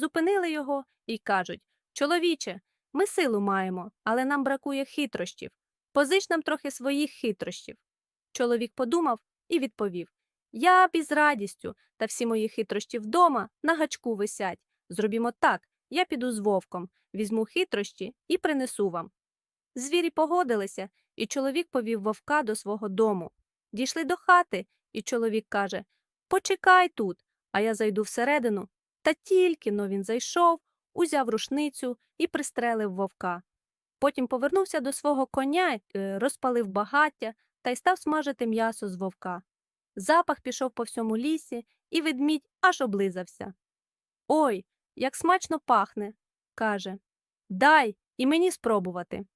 Зупинили його і кажуть Чоловіче, ми силу маємо, але нам бракує хитрощів. Позич нам трохи своїх хитрощів. Чоловік подумав і відповів Я б із радістю, та всі мої хитрощі вдома на гачку висять. Зробімо так, я піду з вовком, візьму хитрощі і принесу вам. Звірі погодилися, і чоловік повів вовка до свого дому. Дійшли до хати, і чоловік каже Почекай тут, а я зайду всередину. Та тільки но він зайшов, узяв рушницю і пристрелив вовка. Потім повернувся до свого коня, е, розпалив багаття та й став смажити м'ясо з вовка. Запах пішов по всьому лісі, і ведмідь аж облизався. Ой, як смачно пахне, каже. Дай і мені спробувати.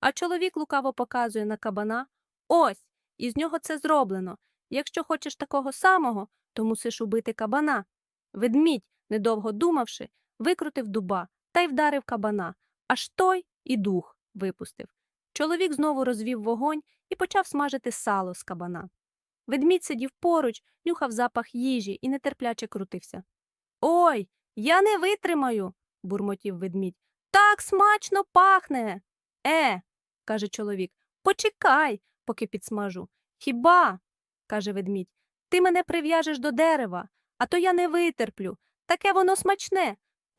А чоловік лукаво показує на кабана Ось, із нього це зроблено. Якщо хочеш такого самого, то мусиш убити кабана. Ведмідь, недовго думавши, викрутив дуба та й вдарив кабана, аж той і дух випустив. Чоловік знову розвів вогонь і почав смажити сало з кабана. Ведмідь сидів поруч, нюхав запах їжі і нетерпляче крутився. Ой, я не витримаю, бурмотів ведмідь. Так смачно пахне. Е, каже чоловік, почекай, поки підсмажу. Хіба? каже ведмідь, ти мене прив'яжеш до дерева, а то я не витерплю. Таке воно смачне,